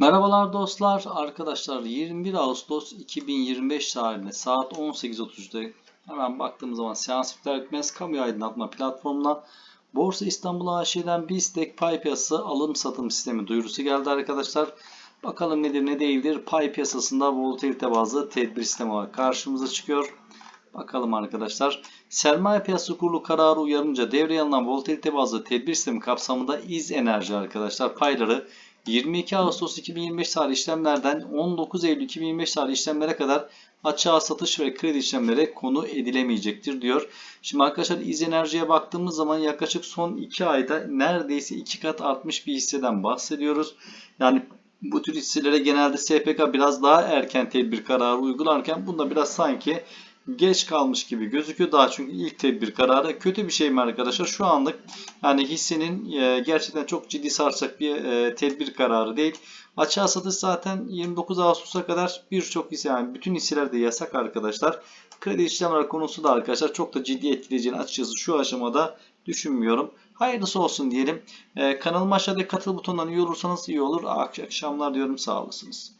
Merhabalar dostlar, arkadaşlar 21 Ağustos 2025 tarihinde saat 18.30'da hemen baktığımız zaman seans iptal etmez kamu aydınlatma platformuna Borsa İstanbul AŞ'den BISTEK pay piyasası alım satım sistemi duyurusu geldi arkadaşlar. Bakalım nedir ne değildir. Pay piyasasında volatilite bazlı tedbir sistemi olarak karşımıza çıkıyor. Bakalım arkadaşlar. Sermaye Piyasası Kurulu kararı uyarınca devreye alınan volatilite bazlı tedbir sistemi kapsamında İz Enerji arkadaşlar payları 22 Ağustos 2025 tarih işlemlerden 19 Eylül 2025 tarih işlemlere kadar açığa satış ve kredi işlemlere konu edilemeyecektir diyor. Şimdi arkadaşlar İz Enerji'ye baktığımız zaman yaklaşık son 2 ayda neredeyse 2 kat artmış bir hisseden bahsediyoruz. Yani bu tür hisselere genelde SPK biraz daha erken tedbir kararı uygularken bunda biraz sanki geç kalmış gibi gözüküyor. Daha çünkü ilk tedbir kararı kötü bir şey mi arkadaşlar? Şu anlık yani hissenin e, gerçekten çok ciddi sarsacak bir e, tedbir kararı değil. Açığa satış zaten 29 Ağustos'a kadar birçok hisse yani bütün hisselerde yasak arkadaşlar. Kredi işlemler konusu da arkadaşlar çok da ciddi etkileyeceğini açıkçası şu aşamada düşünmüyorum. Hayırlısı olsun diyelim. E, kanalıma aşağıda katıl butonundan üye olursanız iyi olur. Akşamlar diyorum sağ olasınız.